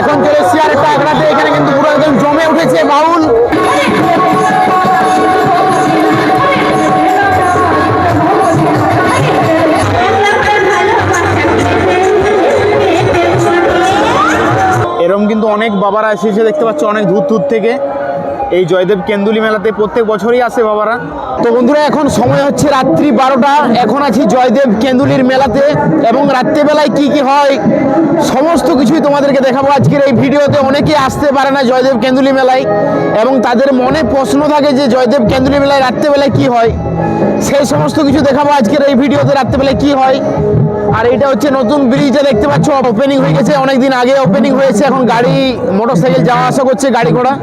এখন চলে আর একটা আগ্রাতে এখানে কিন্তু পুরো একদম জমে উঠেছে বাউল। এরম কিন্তু অনেক বাবারা এসেছে, দেখতে পাচ্ছ, অনেক দূর দূর থেকে। এই জয়দেব কেন্দুলি মেলাতে প্রত্যেক বছরই আসে বাবারা। তো বন্ধুরা, এখন সময় হচ্ছে রাত্রি বারোটা। এখন আছি জয়দেব কেন্দুলির মেলাতে। এবং রাত্রেবেলায় কি কি হয়, সমস্ত কিছুই তোমাদেরকে দেখাবো। আজকের এই ভিডিওতে অনেকে আসতে পারে না জয়দেব কেন্দুলি মেলায়। এবং তাদের মনে প্রশ্ন থাকে যে, জয়দেব কেন্দুলি মেলায় রাত্রেবেলায় কি হয়? সেই সমস্ত কিছু দেখাবো আজকের এই ভিডিওতে রাত্রেবেলায় কি হয়। আর এটা হচ্ছে নতুন ব্রিজটা দেখতে পাচ্ছ ওপেনিং হয়ে গেছে। অনেকদিন আগে ওপেনিং হয়েছে। এখন গাড়ি মোটরসাইকেল যাওয়া আসা করছে গাড়ি ঘোড়া।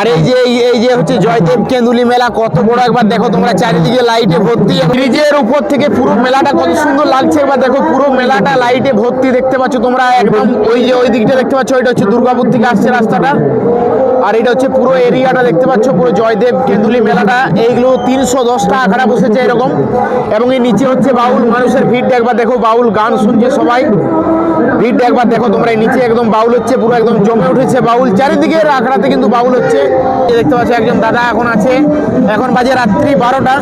আর এই যে, এই- যে হচ্ছে জয়দেব কেন্দুলি মেলা, কত বড় একবার দেখো তোমরা, চারিদিকে লাইটে ভর্তি। ব্রিজের উপর থেকে পুরো মেলাটা কত সুন্দর লাগছে। একবার দেখো পুরো মেলাটা লাইটে ভর্তি দেখতে পাচ্ছ তোমরা, একদম ওই যে, ওই দিকটা দেখতে পাচ্ছ ওইটা হচ্ছে দুর্গাপুর থেকে আসছে রাস্তাটা। আর এটা হচ্ছে পুরো এরিয়াটা দেখতে পাচ্ছ, পুরো জয়দেব কেন্দুলি মেলাটা। এইগুলো তিনশো দশটা আখড়া বসেছে এরকম। এবং এই নিচে হচ্ছে বাউল মানুষের ভিড়, একবার দেখো বাউল গান শুনছে সবাই। ভিড়টা একবার দেখো তোমরা নিচে একদম বাউল হচ্ছে, পুরো একদম জমে উঠেছে বাউল। চারিদিকে আখড়াতে কিন্তু বাউল হচ্ছে। দেখতে পাচ্ছ, একজন দাদা এখন আছে। এখন বাজে রাত্রি বারোটা।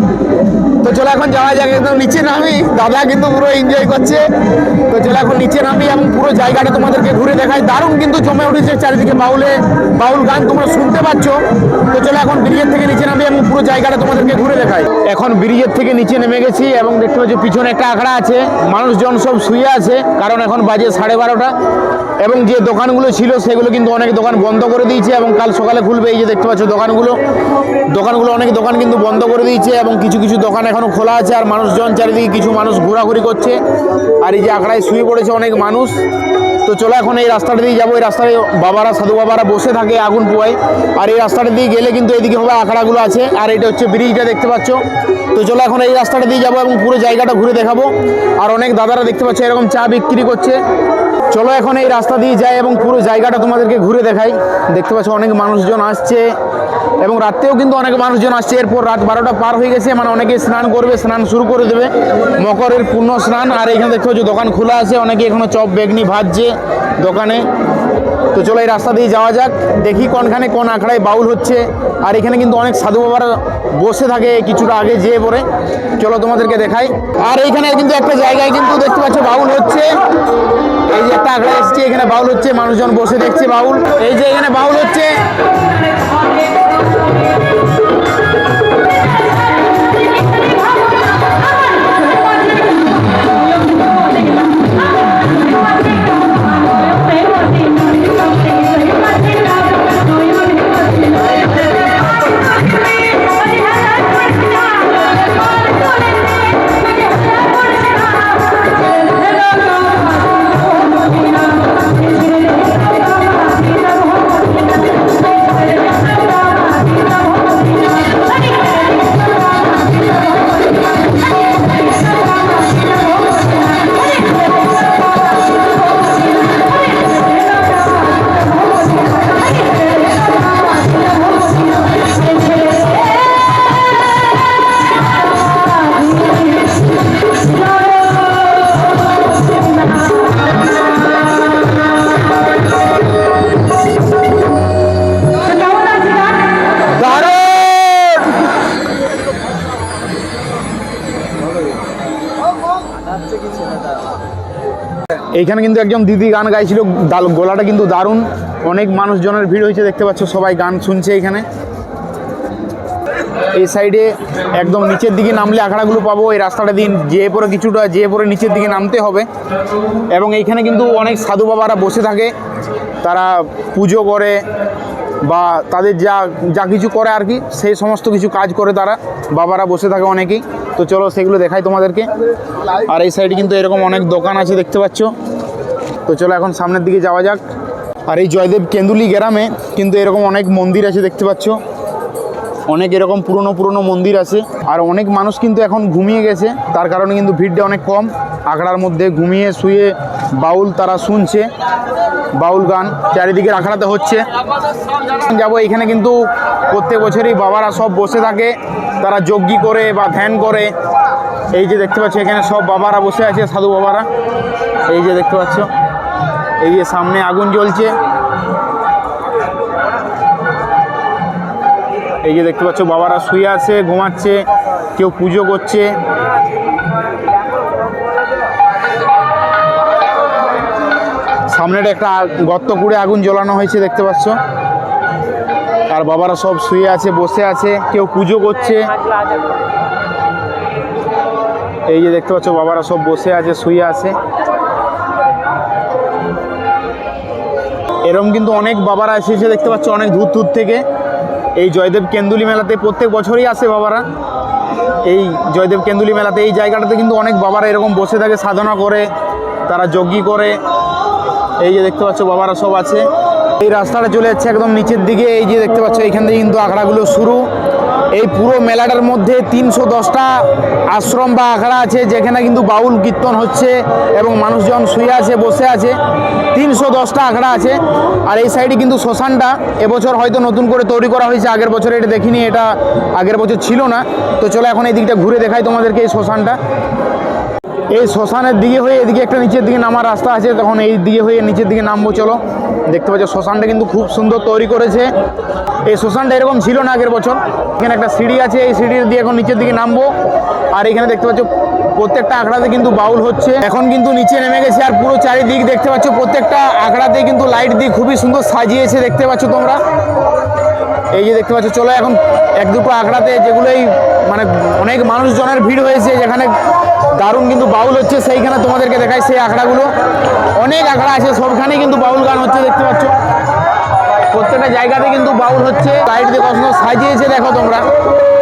তো চলো এখন যাওয়া যাক, একদম নিচে নামি। দাদা কিন্তু পুরো এনজয় করছে। তো চলো এখন নিচে নামি এবং পুরো জায়গাটা তোমাদেরকে ঘুরে দেখাই। দারুণ কিন্তু জমে উঠেছে চারিদিকে বাউলে, বাউল গান তোমরা শুনতে পাচ্ছ। তো চলো এখন ব্রিজের থেকে নিচে নামি এবং পুরো জায়গাটা তোমাদেরকে ঘুরে দেখাই। এখন ব্রিজের থেকে নিচে নেমে গেছি এবং দেখতে পাচ্ছি পিছনে একটা আখড়া আছে। মানুষজন সব শুয়ে আছে, কারণ এখন বাজে সাড়ে বারোটা। এবং যে দোকানগুলো ছিল, সেগুলো কিন্তু অনেক দোকান বন্ধ করে দিয়েছে এবং কাল সকালে খুলবে এই যে দেখতে পাচ্ছ দোকানগুলো। দোকানগুলো অনেক দোকান কিন্তু বন্ধ করে দিয়েছে এবং কিছু কিছু দোকান এখনও খোলা আছে আর মানুষজন চারিদিকে কিছু মানুষ ঘোরাঘুরি করছে। আর এই যে আখড়ায় শুয়ে পড়েছে অনেক মানুষ। তো চলো এখন এই রাস্তাটা দিয়ে যাব। এই রাস্তায় বাবারা, সাধু বাবারা বসে থাকে আগুন পোয়ায় আর এই রাস্তাটা দিয়ে গেলে কিন্তু এদিকে হবে আখড়াগুলো আছে। আর এটা হচ্ছে ব্রিজটা দেখতে পাচ্ছ। তো চলো এখন এই রাস্তাটা দিয়ে যাব এবং পুরো জায়গাটা ঘুরে দেখাবো। আর অনেক দাদারা দেখতে পাচ্ছ এরকম চা বিক্রি করছে। চলো এখন এই রাস্তা দিয়ে যাই এবং পুরো জায়গাটা তোমাদেরকে ঘুরে দেখাই। দেখতে পাচ্ছ অনেক মানুষজন আসছে। এবং রাত্রেও কিন্তু অনেক মানুষজন আসছে। এরপর রাত বারোটা পার হয়ে গেছে। মানে অনেকে স্নান করবে, স্নান শুরু করে দেবে। মকরের পূর্ণ স্নান। আর এখানে দেখতে পাচ্ছ, দোকান খোলা আছে। অনেকে এখনও চপ, বেগনি ভাজছে দোকানে। তো চলো এই রাস্তা দিয়ে যাওয়া যাক। দেখি কোনখানে কোন আখড়ায় বাউল হচ্ছে। আর এখানে কিন্তু অনেক সাধু বাবারা বসে থাকে কিছুটা আগে যেয়ে পরে চলো তোমাদেরকে দেখাই। আর এইখানে কিন্তু একটা জায়গায় কিন্তু দেখতে পাচ্ছ, বাউল হচ্ছে। এই যে একটা আখড়া এসছে, এখানে বাউল হচ্ছে। মানুষজন বসে দেখছে বাউল। এই যে এখানে বাউল হচ্ছে। দারুণ এইখানে কিন্তু একজন দিদি গান গাইছিল গলাটা কিন্তু দারুণ। অনেক মানুষজনের ভিড় হয়েছে, দেখতে পাচ্ছ সবাই গান শুনছে এখানে। এই সাইডে একদম নিচের দিকে নামলে আখড়াগুলো পাবো, এই রাস্তাটা দিন যেয়ে পরে কিছুটা যেয়ে পরে নিচের দিকে নামতে হবে। এবং এইখানে কিন্তু অনেক সাধু বাবারা বসে থাকে, তারা পুজো করে বা তাদের যা যা কিছু করে আর কি, সেই সমস্ত কিছু কাজ করে তারা। বাবারা বসে থাকে অনেকেই। তো চলো সেগুলো দেখাই তোমাদেরকে। আর এই সাইডে কিন্তু এরকম অনেক দোকান আছে, দেখতে পাচ্ছ। তো চলো এখন সামনের দিকে যাওয়া যাক। আর এই জয়দেব কেন্দুলি গ্রামে কিন্তু এরকম অনেক মন্দির আছে, দেখতে পাচ্ছ। অনেক এরকম পুরনো পুরনো মন্দির আছে। আর অনেক মানুষ কিন্তু এখন ঘুমিয়ে গেছে। তার কারণে কিন্তু ভিড়টা অনেক কম। আখড়ার মধ্যে ঘুমিয়ে শুয়ে বাউল তারা শুনছে। বাউল গান চারিদিকে আখড়াতে হচ্ছে। যাব এখানে কিন্তু প্রত্যেক বছরই বাবারা সব বসে থাকে। তারা যজ্ঞি করে বা ধ্যান করে। এই যে দেখতে পাচ্ছ, এখানে সব বাবারা বসে আছে, সাধু বাবারা। এই যে দেখতে পাচ্ছ, এই যে সামনে আগুন জ্বলছে। এই যে দেখতে পাচ্ছ, বাবারা শুয়ে আছে, ঘুমাচ্ছে, কেউ পুজো করছে। সামনেটা একটা গর্ত করে আগুন জ্বলানো হয়েছে, দেখতে পাচ্ছ। আর বাবারা সব শুয়ে আছে, বসে আছে, কেউ পুজো করছে। এই যে দেখতে পাচ্ছ, বাবারা সব বসে আছে, শুয়ে আছে। এরম কিন্তু অনেক বাবারা এসেছে, দেখতে পাচ্ছ, অনেক দূর দূর থেকে। এই জয়দেব কেন্দুলি মেলাতে প্রত্যেক বছরই আসে বাবারা। এই জয়দেব কেন্দুলি মেলাতে এই জায়গাটাতে কিন্তু অনেক বাবারা এরকম বসে থাকে, সাধনা করে, তারা যজ্ঞি করে। এই যে দেখতে পাচ্ছ বাবারা সব আছে। এই রাস্তাটা চলে যাচ্ছে একদম নিচের দিকে, এই যে দেখতে পাচ্ছ এইখান থেকে কিন্তু আঁকড়াগুলো শুরু। এই পুরো মেলাটার মধ্যে তিনশো দশটা আশ্রম বা আখড়া আছে, যেখানে কিন্তু বাউল কীর্তন হচ্ছে এবং মানুষজন শুয়ে আছে, বসে আছে। তিনশো দশটা আখড়া আছে। আর এই সাইডে কিন্তু শ্মশানটা। এবছর হয়তো নতুন করে তৈরি করা হয়েছে, আগের বছর এটা দেখিনি, এটা আগের বছর ছিল না। তো চলো এখন এই দিকটা ঘুরে দেখাই তোমাদেরকে এই শ্মশানটা। এই শ্মশানের দিকে হয়ে এদিকে একটা নিচের দিকে নামার রাস্তা আছে, তখন এই দিকে হয়ে নিচের দিকে নামবো, চলো। দেখতে পাচ্ছ, শ্মশানটা কিন্তু খুব সুন্দর তৈরি করেছে। এই শ্মশানটা এরকম ছিল না আগের বছর। এখানে একটা সিঁড়ি আছে, এই সিঁড়ি দিয়ে এখন নিচের দিকে নামবো। আর এখানে দেখতে পাচ্ছ, প্রত্যেকটা আঁকড়াতে কিন্তু বাউল হচ্ছে। এখন কিন্তু নিচে নেমে গেছে আর পুরো চারিদিক দেখতে পাচ্ছ, প্রত্যেকটা আঁকড়াতে কিন্তু লাইট দিয়ে খুবই সুন্দর সাজিয়েছে দেখতে পাচ্ছ তোমরা। এই যে দেখতে পাচ্ছ, চলো এখন এক দুটো আখড়াতে যেগুলোই মানে অনেক মানুষজনের ভিড় হয়েছে, যেখানে দারুণ কিন্তু বাউল হচ্ছে, সেইখানে তোমাদেরকে দেখাই সেই আখড়াগুলো। অনেক আখড়া আছে, সবখানেই কিন্তু বাউল গান হচ্ছে, দেখতে পাচ্ছ। প্রত্যেকটা জায়গাতে কিন্তু বাউল হচ্ছে লাইট দিয়ে কখনো সাজিয়েছে, দেখো তোমরা।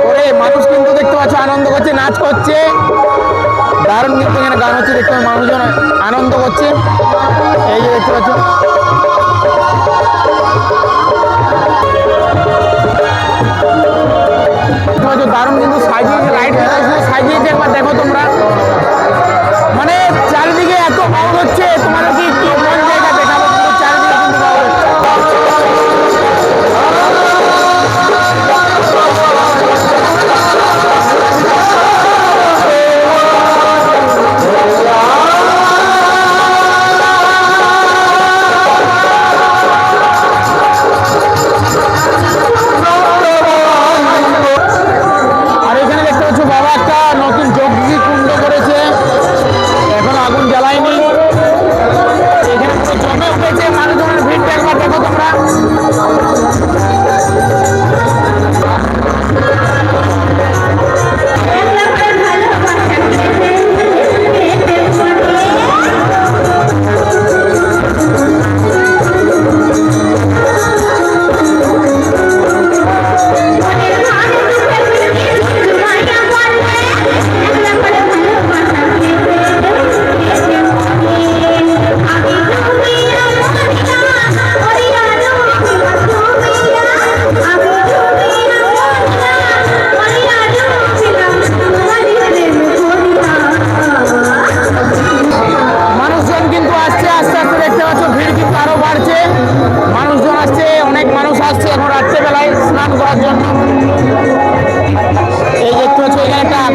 ওরে, মানুষ কিন্তু দেখতে পাচ্ছ, আনন্দ করছে, নাচ করছে। দারুণ কিন্তু এখানে গান হচ্ছে, দেখতে পাচ্ছ, মানুষজন আনন্দ করছে। এই যে দেখতে পাচ্ছ, দারুণ কিন্তু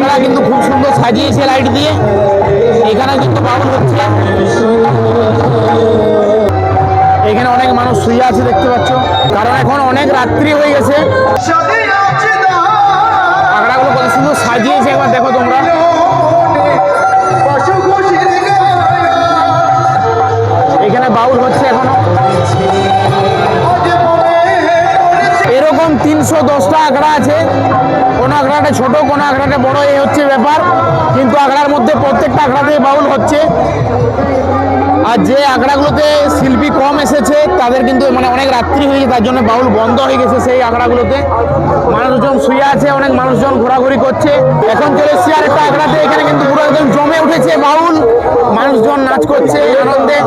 এখানে কিন্তু খুব সুন্দর সাজিয়েছে লাইট দিয়ে। এখানে কিন্তু বাউল হচ্ছে। এখানে অনেক মানুষ শুয়ে আছে দেখতে পাচ্ছ। কারণ এখন অনেক রাত্রি হয়ে গেছে। আগড়াগুলো কত সুন্দর সাজিয়েছে একবার দেখো তোমরা। এরকম তিনশো দশটা আখড়া আছে। কোনো আখড়াটা ছোট, কোনো আখড়াটা বড় এই হচ্ছে ব্যাপার। কিন্তু আখড়ার মধ্যে প্রত্যেকটা আখড়াতে বাউল হচ্ছে। আর যে আখড়াগুলোতে শিল্পী কম এসেছে, তাদের কিন্তু মানে অনেক রাত্রি হয়েছে তার জন্য বাউল বন্ধ হয়ে গেছে সেই আখড়াগুলোতে মানুষজন শুয়ে আছে, অনেক মানুষজন ঘোরাঘুরি করছে। এখন চলে এসছে আর একটা আখড়াতে এখানে কিন্তু পুরো একদম জমে উঠেছে বাউল। মানুষজন নাচ করছে, আনন্দে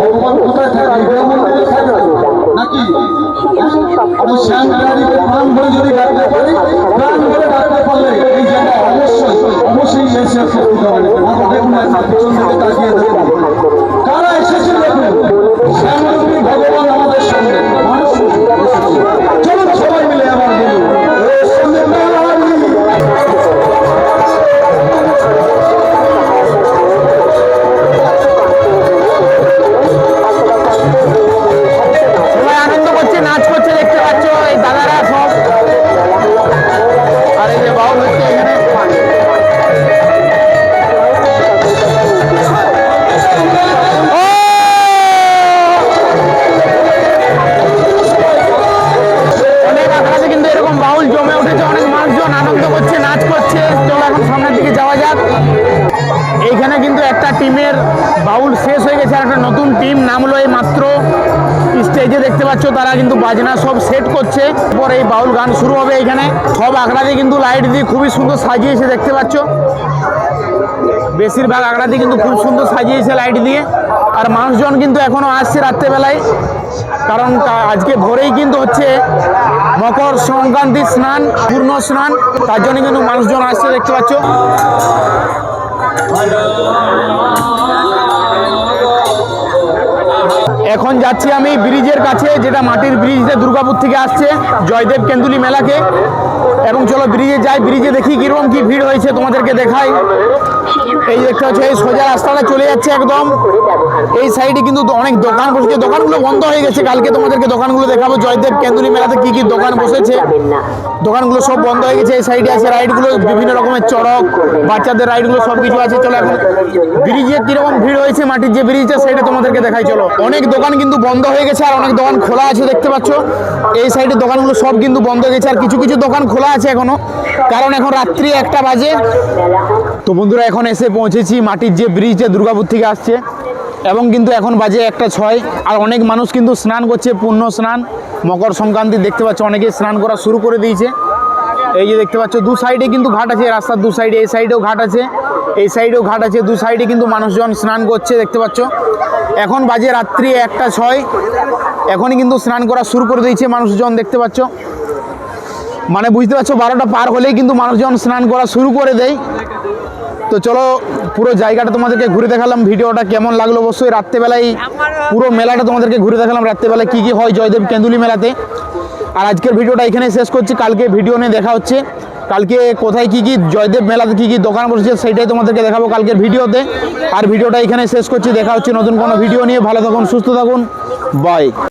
ভগবান কোথায় থাকে এই মন্দিরে থাকে নাকি আমি প্রাণ ভরে যদি ডাকতে পারি, প্রাণ ভরে ডাকতে পারলে এই জায়গা অবশ্যই অবশ্যই এসে করতে হবে দেখুন পিছন দিকে তাকিয়ে দেখুন। কারা এসেছে দেখুন? শ্যামরূপী ভগবান বাজনা সব সেট করছে। পর এই বাউল গান শুরু হবে এখানে। সব আখড়াতে কিন্তু লাইট দিয়ে খুবই সুন্দর সাজিয়েছে, দেখতে পাচ্ছ? বেশিরভাগ আখড়াতে কিন্তু খুব সুন্দর সাজিয়েছে লাইট দিয়ে। আর মানুষজন কিন্তু এখনও আসছে রাত্রেবেলায়। কারণ আজকে ভোরেই কিন্তু হচ্ছে মকর সংক্রান্তি স্নান, পূর্ণ স্নান। তার জন্য কিন্তু মানুষজন আসছে, দেখতে পাচ্ছ? এখন যাচ্ছি আমি ব্রিজের কাছে, যেটা মাটির ব্রিজ দুর্গাপুর থেকে আসছে, জয়দেব কেন্দুলি মেলাকে। এবং চলো ব্রিজে যাই, ব্রিজে দেখি কীরকম কি ভিড় হয়েছে, তোমাদেরকে দেখাই। এই দেখতে পাচ্ছ, এই সোজা রাস্তাটা চলে যাচ্ছে একদম। এই সাইডে কিন্তু অনেক দোকান বসেছে। দোকানগুলো বন্ধ হয়ে গেছে। কালকে তোমাদেরকে দোকানগুলো দেখাবো। জয়দেব কেন্দুলি মেলাতে কি কি দোকান বসেছে। দোকানগুলো সব বন্ধ হয়ে গেছে। এই সাইডে আছে রাইডগুলো, বিভিন্ন রকমের চড়ক, বাচ্চাদের রাইডগুলো সব কিছু আছে। চলো এখন ব্রিজে কীরকম ভিড় হয়েছে মাটির যে ব্রিজটা, সেটা তোমাদেরকে দেখাই। চলো। অনেক দোকান কিন্তু বন্ধ হয়ে গেছে আর অনেক দোকান খোলা আছে, দেখতে পাচ্ছ। এই সাইডের দোকানগুলো সব কিন্তু বন্ধ হয়ে গেছে। আর কিছু কিছু দোকান খোলা আছে এখনও। কারণ এখন রাত্রি একটা বাজে। তো বন্ধুরা, এখন এসে পৌঁছেছি মাটির যে ব্রিজটা দুর্গাপুর থেকে আসছে। এবং কিন্তু এখন বাজে একটা ছয়, আর অনেক মানুষ কিন্তু স্নান করছে, পূর্ণ স্নান। মকর সংক্রান্তি দেখতে পাচ্ছ অনেকে স্নান করা শুরু করে দিয়েছে। এই যে দেখতে পাচ্ছ, দু সাইডে কিন্তু ঘাট আছে, রাস্তার দু সাইডে এই সাইডেও ঘাট আছে। এই সাইডেও ঘাট আছে, দু সাইডে কিন্তু মানুষজন স্নান করছে, দেখতে পাচ্ছ। এখন বাজে রাত্রি একটা ছয়, এখনই কিন্তু স্নান করা শুরু করে দিয়েছে মানুষজন, দেখতে পাচ্ছ। মানে বুঝতে পারছ, বারোটা পার হলেই কিন্তু মানুষজন স্নান করা শুরু করে দেয়। তো চলো পুরো জায়গাটা তোমাদেরকে ঘুরে দেখালাম ভিডিওটা কেমন লাগল অবশ্যই রাত্রেবেলায় পুরো মেলাটা তোমাদেরকে ঘুরে দেখালাম রাত্রেবেলায় কী কী হয় জয়দেব কেন্দুলি মেলাতে। আর আজকের ভিডিওটা এখানে শেষ করছি কালকে ভিডিও নিয়ে দেখা হচ্ছে। কালকে কোথায় কী কী জয়দেব মেলাতে কী কী দোকান বসেছে সেটাই তোমাদেরকে দেখাবো কালকের ভিডিওতে। আর ভিডিওটা এখানে শেষ করছি দেখা হচ্ছে নতুন কোনো ভিডিও নিয়ে। ভালো থাকুন সুস্থ থাকুন বাই